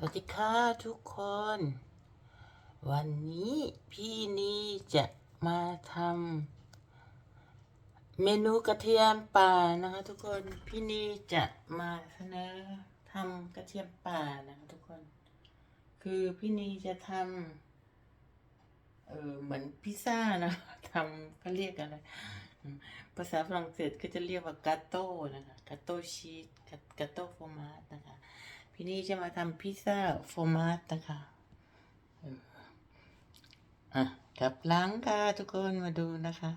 สวัสดีค่ะทุกคน วันนี้พี่นีจะมาทำเมนูกระเทียมป่านะคะทุกคนพี่นีจะมาเสนอทำกระเทียมป่านะคะทุกคน คือพี่นีจะทำเออเหมือนพิซซ่านะทำเขาเรียกอะไรภาษาฝรั่งเศสก็จะเรียกว่ากาโต้นะคะกาโต้ชีสกาโต้ฟอร์มาสนะคะ พี่นี่จะมาทำพิซซ่าฟอร์มาสนะคะอะกลับล้างค่ะทุกคนมาดูนะคะ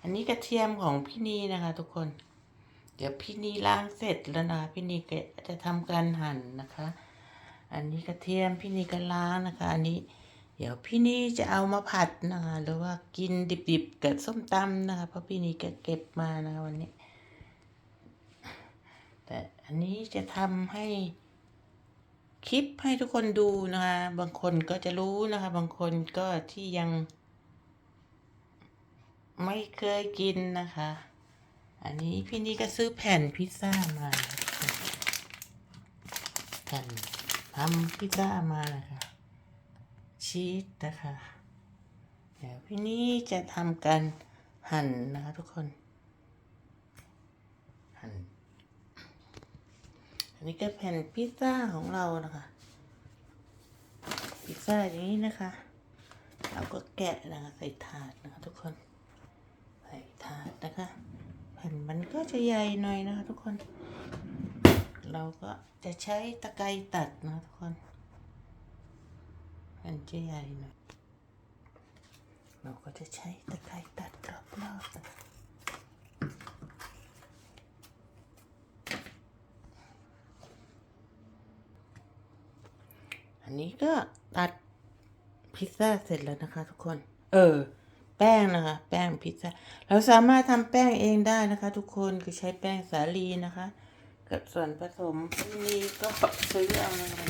อันนี้กระเทียมของพี่นีนะคะทุกคน เดี๋ยวพี่นีล้างเสร็จแล้วนะพี่นีก็จะทำการหั่นนะคะ อันนี้กระเทียมพี่นีก็ล้างนะคะ อันนี้ เดี๋ยวพี่นีจะเอามาผัดนะคะหรือว่ากินดิบๆกับส้มตำนะคะเพราะพี่นีก็เก็บมานะคะวันนี้ แต่อันนี้จะทำให้คลิปให้ทุกคนดูนะคะ บางคนก็จะรู้นะคะ บางคนก็ที่ยัง ไม่เคยกินนะคะ อันนี้พี่นี่ก็ซื้อแผ่นพิซซ่ามา แผ่นทำพิซซ่ามานะคะชีสนะคะ เดี๋ยวพี่นี่จะทำการหั่นนะคะทุกคนหั่น อันนี้ก็แผ่นพิซซ่าของเรานะคะ พิซซ่าอย่างนี้นะคะ เราก็แกะนะคะใส่ถาดนะคะทุกคน ใส่ถาดนะคะ แผ่นมันก็จะใหญ่หน่อยนะคะทุกคน เราก็จะใช้ตะไคร้ตัดนะะทุกคน แผ่นจะใหญ่หน่อย เราก็จะใช้ตะไคร้ตัดรอบๆนะคะ อันนี้ก็ตัดพิซซ่าเสร็จแล้วนะคะ ทุกคน เออ แป้งนะคะ แป้งพิซซ่า เราสามารถทำแป้งเองได้นะคะ ทุกคน คือใช้แป้งสาลีนะคะ กับส่วนผสมที่นี่ก็ซื้อเอานะคะ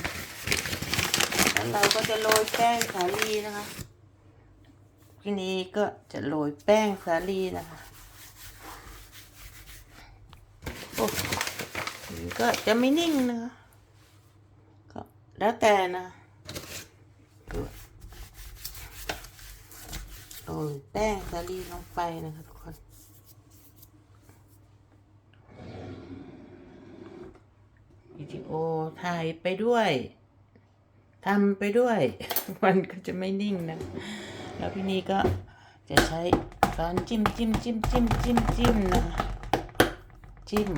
แล้วเราก็จะโรยแป้งสาลีนะคะ ทีนี้ก็จะโรยแป้งสาลีนะคะโอ้มันก็จะไม่นิ่งนะคะก็แล้วแต่นะโรย แป้งสาลีลงไปนะคะทุกคนวิดีโอถ่ายไปด้วยทำไปด้วย มันก็จะไม่นิ่งนะ แล้วพี่นี่ก็จะใช้ช้อนจิ้มจิ้มจิ้มจิ้มจิ้มจิ้มนะจิ้ม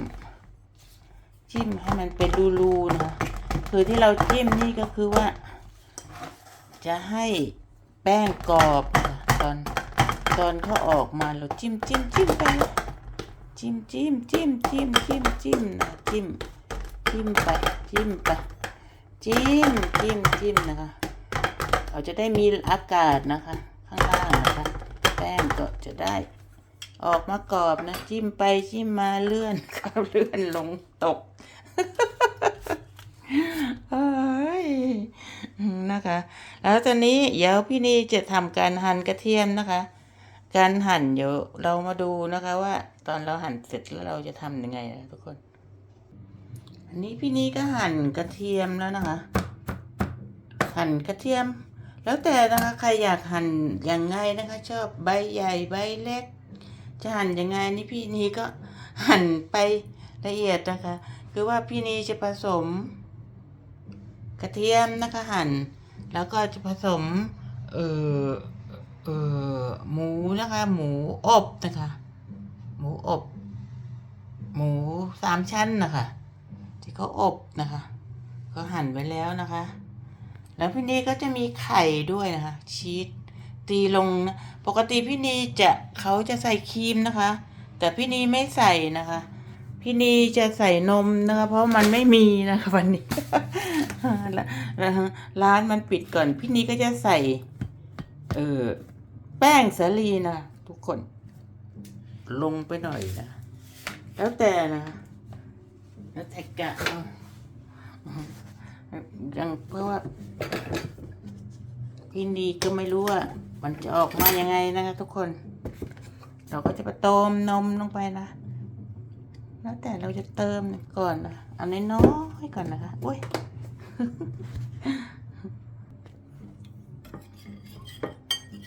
จิ้มให้มันเป็นรูๆนะคือที่เราจิ้มนี่ก็คือว่า จะให้แป้งกรอบนะ ตอนตอนเขาออกมาเราจิ้มจิ้มจิ้มไปจิ้มจิ้มจิ้มจิ้มจิ้มจิ้มนะจิ้มจิ้มไปจิ้มไปจิ้มจิ้มจิ้มนะคะ เราจะได้มีอากาศนะคะ ข้างล่างนะคะแป้งก็จะได้ ออกมากรอบนะ จิ้มไปจิ้มมาเลื่อนเข้าเลื่อนลงตกเอ้ย นะคะ แล้วตอนนี้เดี๋ยวพี่นีจะทำการหั่นกระเทียมนะคะ การหั่นเดี๋ยวเรามาดูนะคะว่าตอนเราหั่นเสร็จแล้วเราจะทำยังไงนะทุกคน อันนี้พี่นีก็หั่นกระเทียมแล้วนะคะ หั่นกระเทียม แล้วแต่นะคะใครอยากหั่นยังไงนะคะ ชอบใบใหญ่ใบเล็ก จะหั่นยังไงนี่พี่นีก็หั่นไปละเอียดนะคะ คือว่าพี่นีจะผสม กระเทียมนะคะหั่น แล้วก็จะผสม เออเออหมูนะคะ หมูอบนะคะ หมูอบ หมูสามชั้นนะคะที่เขาอบนะคะก็หั่นไว้แล้วนะคะ แล้วพี่นีก็จะมีไข่ด้วยนะคะ ชีสตีลงนะปกติพี่นีจะเขาจะใส่ครีมนะคะ แต่พี่นีไม่ใส่นะคะ พี่นีจะใส่นมนะคะ เพราะมันไม่มีนะคะวันนี้ร้านมันปิดก่อน พี่นีก็จะใส่ เออแป้งสาลีนะทุกคน ลงไปหน่อยนะ แล้วแต่นะแล้วแต่กะอายังเพราะว่าพี่นีก็ไม่รู้ว่า มันจะออกมายังไงนะคะทุกคน เราก็จะไปติมนมลงไปนะ แล้วแต่เราจะเติมก่อนนะเอาน้อยๆก่อนนะคะอุ้ย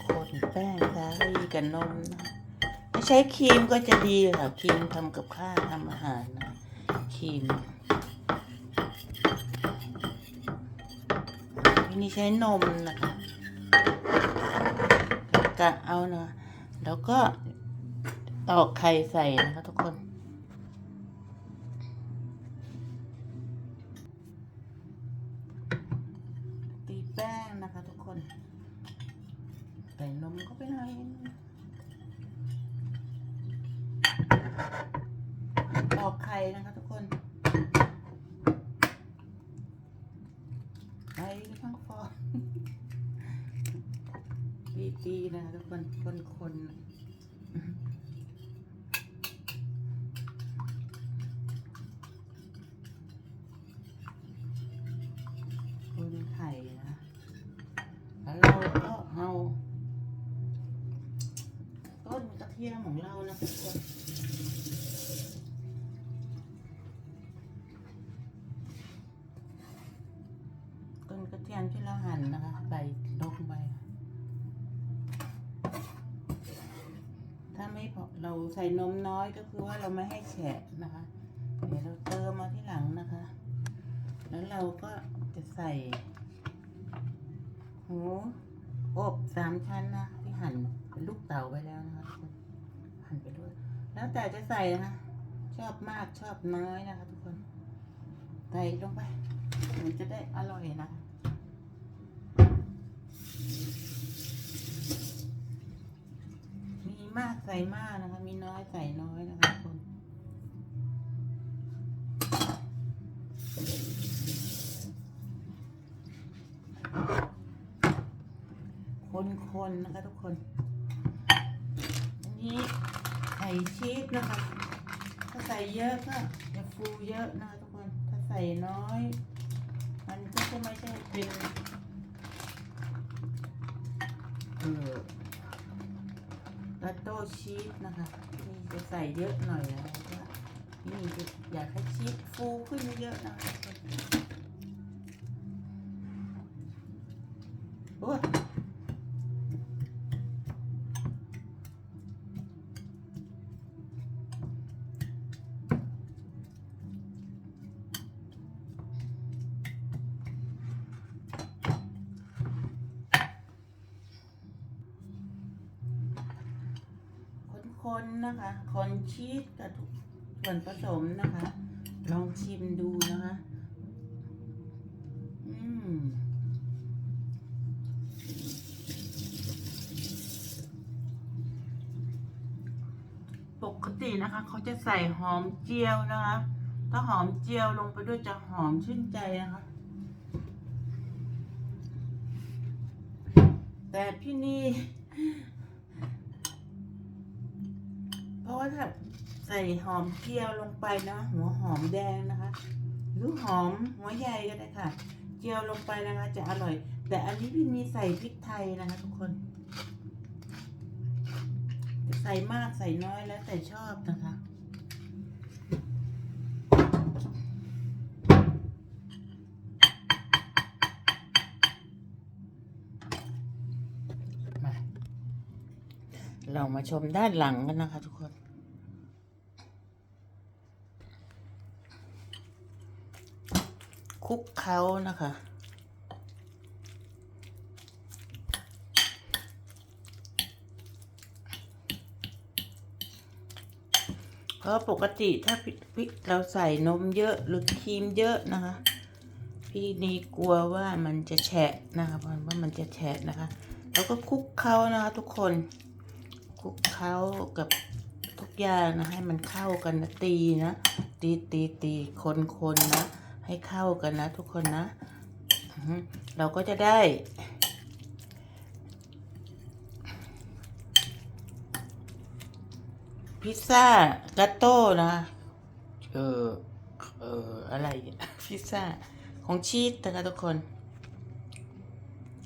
คนแป้งสาลีกับนมนะถ้าใช้ครีมก็จะดีค่ะครีมทำกับข้าวทำอาหารนะครีมทีนี้ใช้นมนะคะกะเอานะแล้วก็ตอกไข่ใส่นะคะทุกคน แป้งนะคะทุกคน ใส่นมเข้าไปหน่อยนึงตอกไข่นะคะทุกคนไปทั้งฟองตีๆนะคะทุกคนคนๆ เทียมของเรานะทุกคนต้นกระเทียมที่เราหั่นนะคะใส่ลงไปถ้าไม่พอเราใส่นมน้อยก็คือว่าเราไม่ให้แฉะนะคะ เดี๋ยวเราเติมมาที่หลังนะคะ แล้วเราก็จะใส่หมูอบสามชั้นนะที่หั่นเป็นลูกเต๋าไปแล้วนะคะ หั่นไปด้วย แล้วแต่จะใส่นะคะ ชอบมากชอบน้อยนะคะ ทุกคน ใส่ลงไปมันจะได้อร่อยนะคะมีมากใส่มากนะคะ มีน้อยใส่น้อยนะคะทุกคนคนๆนะคะทุกคน อันนี้ ไข่ชีสนะคะ ถ้าใส่เยอะก็จะฟูเยอะนะคะทุกคน ถ้าใส่น้อย มันก็จะไม่ใช่เป็นเออกาโต้ชีสนะคะนี่จะใส่เยอะหน่อยนะเพราะนี่จะอยากให้ชีสฟูขึ้นเยอะนะคะทุกคนโอ้ย ค นะคะคอนชีสกับส่วนผสมนะคะ ลองชิมดูนะคะ อืมปกตินะคะ เขาจะใส่หอมเจียวนะคะ ถ้าหอมเจียวลงไปด้วยจะหอมชื่นใจนะคะ แต่พี่นี่ เพราะว่าถ้าใส่หอมเจียวลงไปนะหัวหอมแดงนะคะ หรือหอมหัวใหญ่ก็ได้ค่ะ เจียวลงไปนะคะ จะอร่อย แต่อันนี้พี่นีใส่พริกไทยนะคะ ทุกคนใส่มากใส่น้อยแล้วแต่ชอบนะคะมาเรามาชมด้านหลังกันนะคะทุกคน คุกเขานะคะ เพราะปกติถ้าพี่เราใส่นมเยอะหรือครีมเยอะนะคะ พี่นี่กลัวว่ามันจะแฉะนะคะเพราะว่ามันจะแฉะนะคะ แล้วก็คุกเคล้านะคะทุกคนคลุกเคล้ากับทุกอย่างนะให้มันเข้ากันนะตีนะตีตีตีคนคนนะ ให้เข้ากันนะทุกคนนะ เราก็จะได้ พิซซ่ากาโต้นะ เออเอออะไรพิซซ่าของชีสนะคะทุกคน